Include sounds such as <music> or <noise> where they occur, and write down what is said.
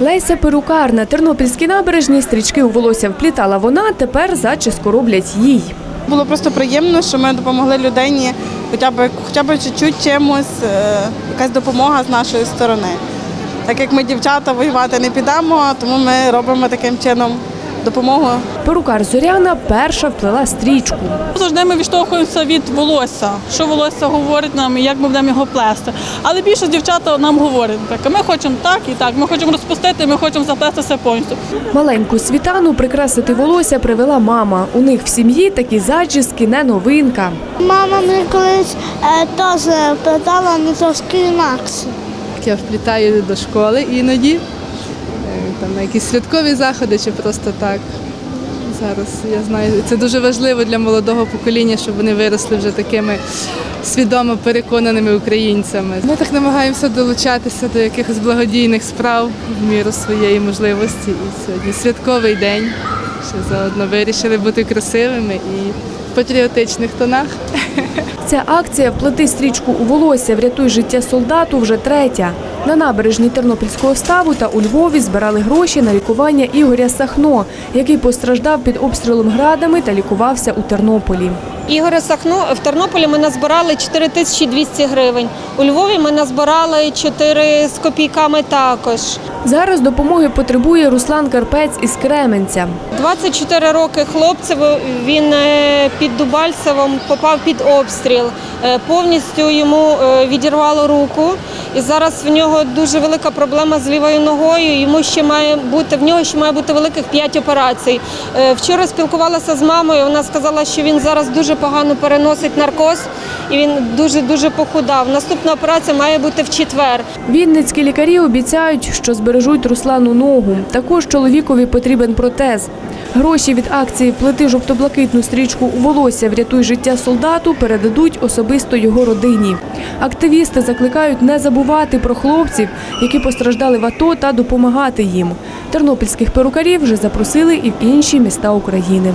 Леся перукар на Тернопільській набережній стрічки у волосся вплітала вона, тепер зачіску роблять їй. Було просто приємно, що ми допомогли людині хоча б хоча б чуть-чуть чимось, е, якась допомога з нашої сторони. Так як ми дівчата воювати не підемо, тому ми робимо таким чином допомогу. Перукар Зоряна перша вплела стрічку. Завжди ми відштовхуємося від волосся, що волосся говорить нам і як ми будемо його плести. Але більше дівчата нам говорять, так, ми хочемо так і так, ми хочемо розпустити, ми хочемо заплести все повністю. Маленьку світану прикрасити волосся привела мама. У них в сім'ї такі зачіски не новинка. Мама мені колись е, теж питала, але трошки інакше. Я вплітаю до школи іноді, там на якісь святкові заходи чи просто так. Зараз я знаю, це дуже важливо для молодого покоління, щоб вони виросли вже такими свідомо переконаними українцями. Ми так намагаємося долучатися до якихось благодійних справ в міру своєї можливості. І сьогодні святковий день. Ще заодно вирішили бути красивими і в патріотичних тонах. <laughs> Ця акція «Вплети стрічку у волосся, врятуй життя солдату» вже третя. На набережні Тернопільського ставу та у Львові збирали гроші на лікування Ігоря Сахно, який постраждав під обстрілом градами та лікувався у Тернополі. Ігоря Сахно в Тернополі ми назбирали 4200 гривень. У Львові ми назбирали 4 з копійками також. Зараз допомоги потребує Руслан Карпець із Кременця. 24 роки хлопцеву він е, під Дубальцевом попав під обстріл. Е, Повністю йому е, відірвало руку, і зараз в нього дуже велика проблема з лівою ногою. Йому ще має бути в нього ще має бути великих п'ять операцій. Е, Вчора спілкувалася з мамою. Вона сказала, що він зараз дуже погано переносить наркоз і він дуже дуже похудав. Наступна операція має бути в четвер. Вінницькі лікарі обіцяють, що збережуть Руслану ногу. Також чоловікові потрібен протез. Гроші від акції «Плети жовто-блакитну стрічку у волосся, врятуй життя солдату» передадуть особисто його родині. Активісти закликають не забувати про хлопців, які постраждали в АТО та допомагати їм. Тернопільських перукарів вже запросили і в інші міста України.